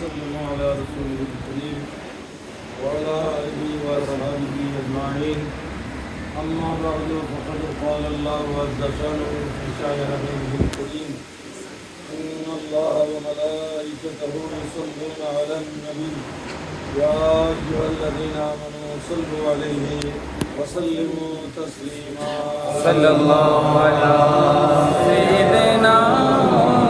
وسلم على رسوله الكريم وعلى آله وصحبه أجمعين. أما بعد فقد قال الله عز شانه في شأن نبيه الكريم إن الله وملائكته يصلون على النبي. يا أيها الذين آمنوا صلوا عليه وسلموا تسليما. صلى الله على سيدنا صلى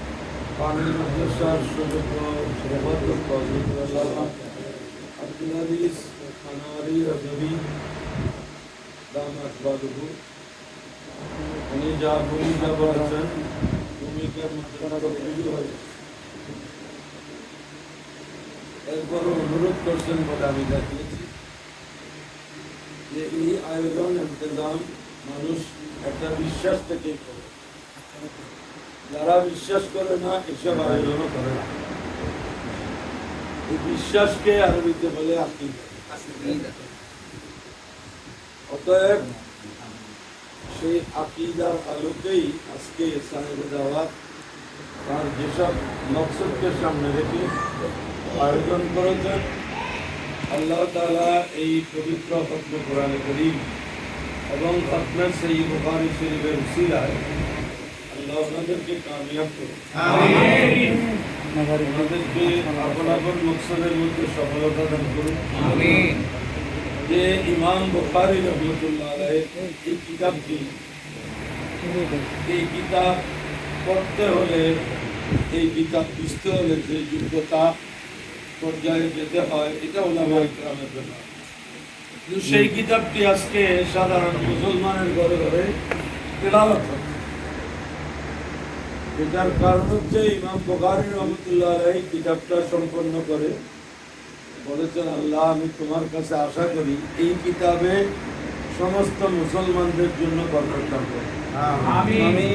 পানি মাদ্রাসার আল্লাহ আব্দুল আজিজ আনোয়ারি রজবি দামাত বাদুহু উনি যা ভূমিকা বলেছেন ভূমিকার হয়েছে এরপরও অনুরোধ করছেন বলে আমি দেখিয়েছি যে এই আয়োজন, ইন্তজাম, মানুষ একটা বিশ্বাস থেকে করে। যারা বিশ্বাস করে না, এসব আয়োজনও করে না। বিশ্বাসকে আরবিতে বলে আকিদা। অতএব, সেই আকিদার আলোকেই আজকে সাহেব তার যেসব মকসদকে সামনে রেখে আয়োজন করেছেন, আল্লাহ তাআলা এই পবিত্র ফত্ম কোরআনে করিম এবং ফতমের সেই বুখারি শরীফের উসিলায় মধ্যে সফলতা যে কিতাব পড়তে হলে এই বুঝতে হলে যে পর্যায়ে যেতে হয় এটা সেই কিতাবটি আজকে সাধারণ মুসলমানের ঘরে ঘরে তেলাওয়াত এটার কারণ হচ্ছে ইমাম বুখারী রহমতুল্লাহ কিতাবটা সম্পন্ন করে। বলেছেন আল্লাহ আমি তোমার কাছে আশা করি এই কিতাবে সমস্ত মুসলমানদের জন্য করো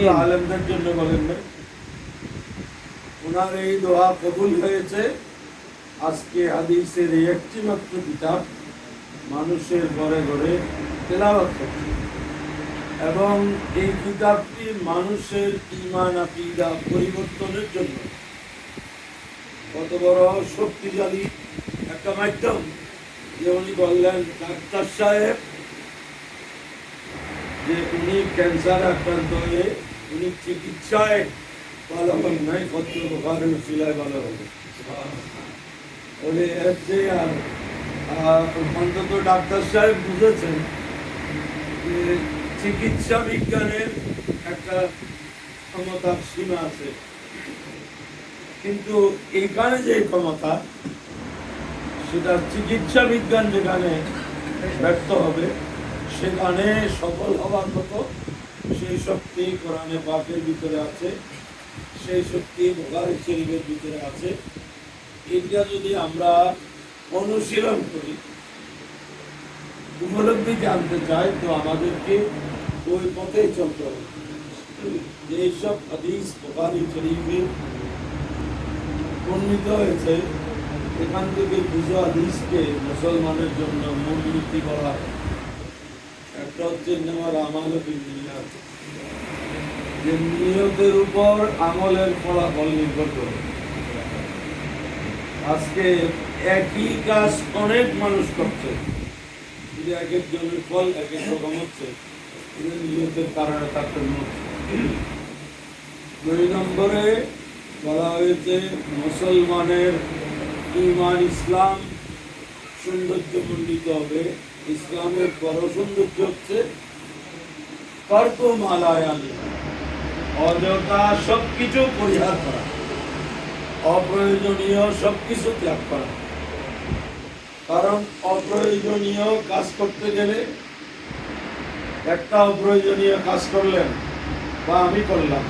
আলেমদের জন্য বলেন না ওনার এই দোয়া কবুল হয়েছে। আজকে হাদিসের এই একটি মাত্র কিতাব মানুষের ঘরে ঘরে তেলাওয়াত হচ্ছে এবং এই কিতাবটি মানুষের ইমান আকিদা পরিবর্তনের জন্য। কত বড় শক্তিশালী একটা মাধ্যম যে উনি বললেন ডাক্তার সাহেব, যে উনি ক্যান্সার আক্রান্ত হয়ে উনি চিকিৎসায় ভালো হন নাই পত্র বোকারের শিলায় ভালো হবে চেয়ে আর আর অন্তত ডাক্তার সাহেব বুঝেছেন যে চিকিৎসা বিজ্ঞানের একটা ক্ষমতার সীমা আছে। কিন্তু এইখানে যে ক্ষমতা, সেটা চিকিৎসা বিজ্ঞান যেখানে ব্যর্থ হবে, সেখানে সফল হওয়ার মতো সেই শক্তি কোরআনে পাকের ভিতরে আছে, সেই শক্তি বোকারি শরীফের ভিতরে আছে। এটা যদি আমরা অনুশীলন করি উপলব্ধি জানতে চাই তো আমাদেরকে ওই পথেই চলতে হবে। যে এইসব হাদিস বোকারি শরীফে বর্ণিত হয়েছে, এখান থেকে দুশো হাদিসকে মুসলমানের জন্য মূলনীতি করা হয়। একটা হচ্ছে নেওয়ার আমাল নিয়াত। যে নিয়তের উপর আমলের ফলাফল নির্ভর করে। আজকে একই কাজ অনেক মানুষ করছে। যদি এক ফল এক এক রকম হচ্ছে কারণে দুই নম্বরে বলা হয়েছে, মুসলমানের ইমান ইসলাম সৌন্দর্যমণ্ডিত হবে। ইসলামের বড় সৌন্দর্য হচ্ছে তর্ক অযথা সবকিছু পরিহার করা। অপ্রয়োজনীয় সবকিছু ত্যাগ করা। কারণ অপ্রয়োজনীয় কাজ করতে গেলে একটা অপ্রয়োজনীয় কাজ করলেন বা আমি করলাম।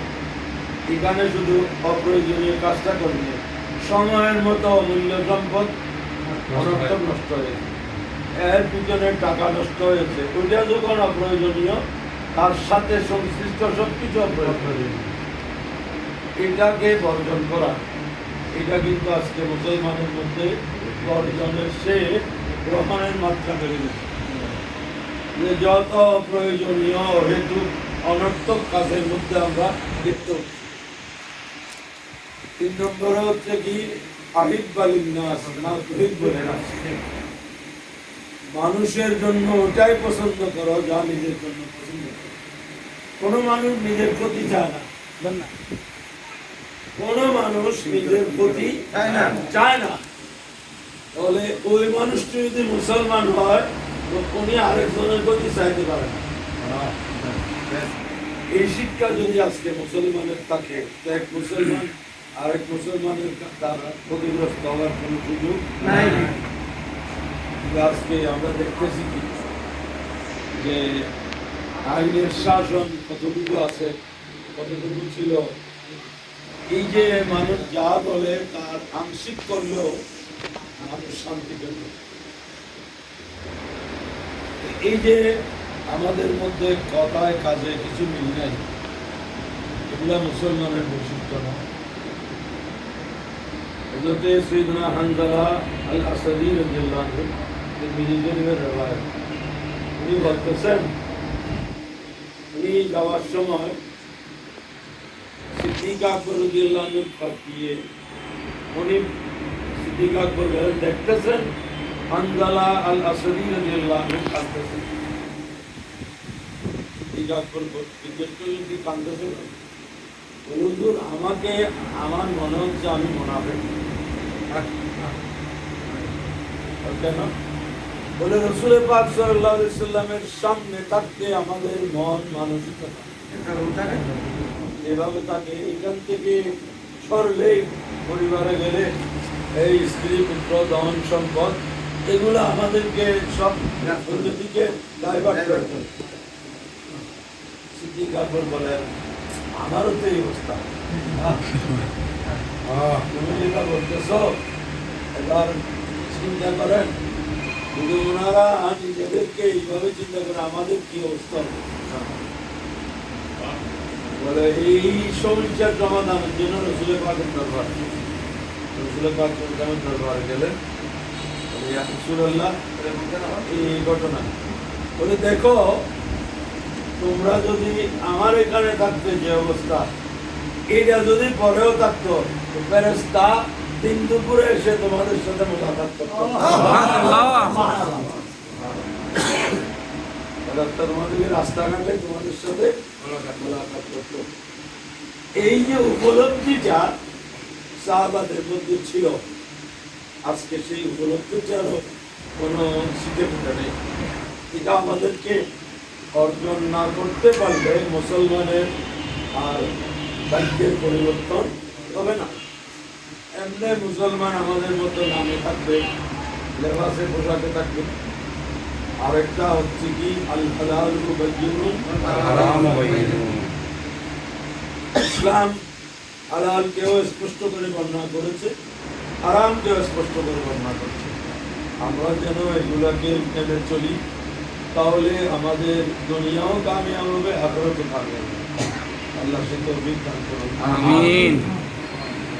এখানে শুধু অপ্রয়োজনীয় কাজটা করবে সময়ের মতো অমূল্য সম্পদ অনর্থক নষ্ট হয়েছে। এর পিছনে টাকা নষ্ট হয়েছে। ওইটা যখন অপ্রয়োজনীয় তার সাথে সংশ্লিষ্ট সব কিছু অপ্রয়োজনীয়। এটাকে বর্জন করা। এটা কিন্তু আজকে মুসলমানের মধ্যে বর্জনের সে গ্রহণের মাত্রা বেড়ে গেছে যে যত প্রয়োজনীয় হেতু অনর্থক কাজের মধ্যে আমরা লিপ্ত তিন নম্বরে হচ্ছে কি না বলে মানুষের জন্য ওটাই পছন্দ করো যা নিজের জন্য পছন্দ করো। কোনো মানুষ নিজের ক্ষতি চায় না। কোন মানুষ নিজের ক্ষতি চায় না। চায় না। তাহলে ওই মানুষটি যদি মুসলমান হয় তো উনি আরেকজনের প্রতি চাইতে পারে না এই শিক্ষা যদি আজকে মুসলমানের থাকে এক মুসলমান আরেক মুসলমানের দ্বারা ক্ষতিগ্রস্ত হওয়ার কোনো সুযোগ নাই। আজকে আমরা দেখতেছি কি? যে আইনের শাসন কতটুকু আছে কতটুকু ছিল? এই যে মানুষ যা বলে তার আংশিক করলেও মানুষ শান্তি পেল। এই যে আমাদের মধ্যে কথায় কাজে কিছু মিল নাই, এগুলা মুসলমানের বৈশিষ্ট্য না। হজরতে সৈদনা হানজালা উনি বলতেছেন, উনি যাওয়ার সময় উনি সিদ্দিক আকবর দেখতেছেন হানজালা আল কাঁদতেছেন আকবর জিজ্ঞেস করলেন কি কাঁদতেছেন বলে, হুজুর আমাকে আমার মনে হচ্ছে আমি মোনাফেক। কেন? বলে রসুলের পাক আলাইহি সাল্লামের সামনে থাকতে আমাদের মন মানসিকতা। এভাবে তাকে এখান থেকে সরলেই পরিবারে গেলে এই স্ত্রী পুত্র ধন সম্পদ এগুলো আমাদেরকে সব। সিদ্দিক বলেন আমারও তো এই অবস্থা। আহ, তুমি যেটা বলতেছ এবার চিন্তা করেন যদি ওনারা নিজেদেরকে এইভাবে চিন্তা করে আমাদের কি অবস্থা বলে এই সমস্যার সমাধানের জন্য রসুলের পাকের দরবার। ঘটনা। বলে দেখো, তোমরা যদি আমার এখানে থাকতে যে অবস্থা, এটা যদি পরেও থাকতো, তো ফেরেশতা দিন দুপুরে এসে তোমাদের সাথে তোমাদেরকে রাস্তাঘাটে তোমাদের সাথে এই যে উপলব্ধিটা সাহাবাদের মধ্যে ছিল। আজকে সেই উপলব্ধিটারও কোনো শিখে ফুটে নেই। এটা আমাদেরকে অর্জন না করতে পারলে মুসলমানের আর ভাগ্যের পরিবর্তন হবে না। এমনি মুসলমান আমাদের মতো নামে থাকবে লেবাসে পোশাকে থাকবে। আরেকটা হচ্ছে কি আল হালাল ইসলাম হালালকেও স্পষ্ট করে বর্ণনা করেছে হারামকেও স্পষ্ট করে বর্ণনা করেছে। আমরা যেন এগুলাকে মেনে চলি, তাহলে আমাদের দুনিয়াও কামিয়াব হবে আগ্রহ থাকবে আল্লাহ সে তো বিজ্ঞান করুন।